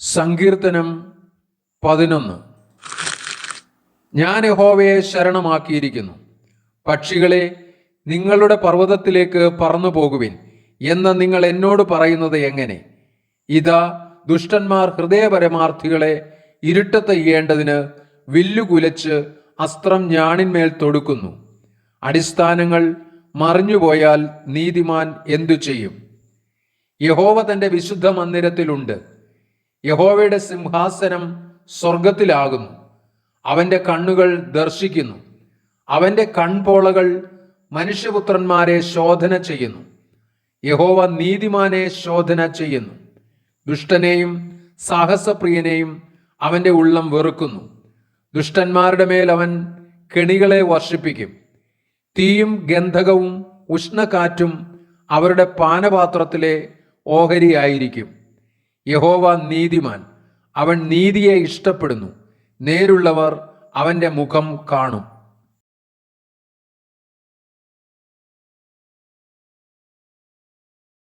സങ്കീർത്തനം പതിനൊന്ന്. ഞാൻ യഹോവയെ ശരണമാക്കിയിരിക്കുന്നു. പക്ഷികളെ നിങ്ങളുടെ പർവതത്തിലേക്ക് പറന്നു പോകുവിൻ എന്ന് നിങ്ങൾ എന്നോട് പറയുന്നത് എങ്ങനെ? ഇതാ ദുഷ്ടന്മാർ ഹൃദയപരമാർത്ഥികളെ ഇരുട്ടത്തെയ്യേണ്ടതിന് വില്ലുകുലച്ച് അസ്ത്രം ഞാണിന്മേൽ തൊടുക്കുന്നു. അടിസ്ഥാനങ്ങൾ മറിഞ്ഞുപോയാൽ നീതിമാൻ എന്തു ചെയ്യും? യഹോവ തന്റെ വിശുദ്ധ മന്ദിരത്തിലുണ്ട്. യഹോവയുടെ സിംഹാസനം സ്വർഗത്തിലാകുന്നു അവന്റെ കണ്ണുകൾ ദർശിക്കുന്നു. അവന്റെ കൺപോളകൾ മനുഷ്യപുത്രന്മാരെ ശോധന ചെയ്യുന്നു. യഹോവ നീതിമാനെ ശോധന ചെയ്യുന്നു. ദുഷ്ടനെയും സാഹസപ്രിയനെയും അവന്റെ ഉള്ളം വെറുക്കുന്നു. ദുഷ്ടന്മാരുടെ മേൽ അവൻ കെണികളെ വർഷിപ്പിക്കും. തീയും ഗന്ധകവും ഉഷ്ണകാറ്റും അവരുടെ പാനപാത്രത്തിലെ ഓഹരിയായിരിക്കും. യഹോവ നീതിമാൻ. അവൻ നീതിയെ ഇഷ്ടപ്പെടുന്നു. നേരുള്ളവർ അവന്റെ മുഖം കാണും.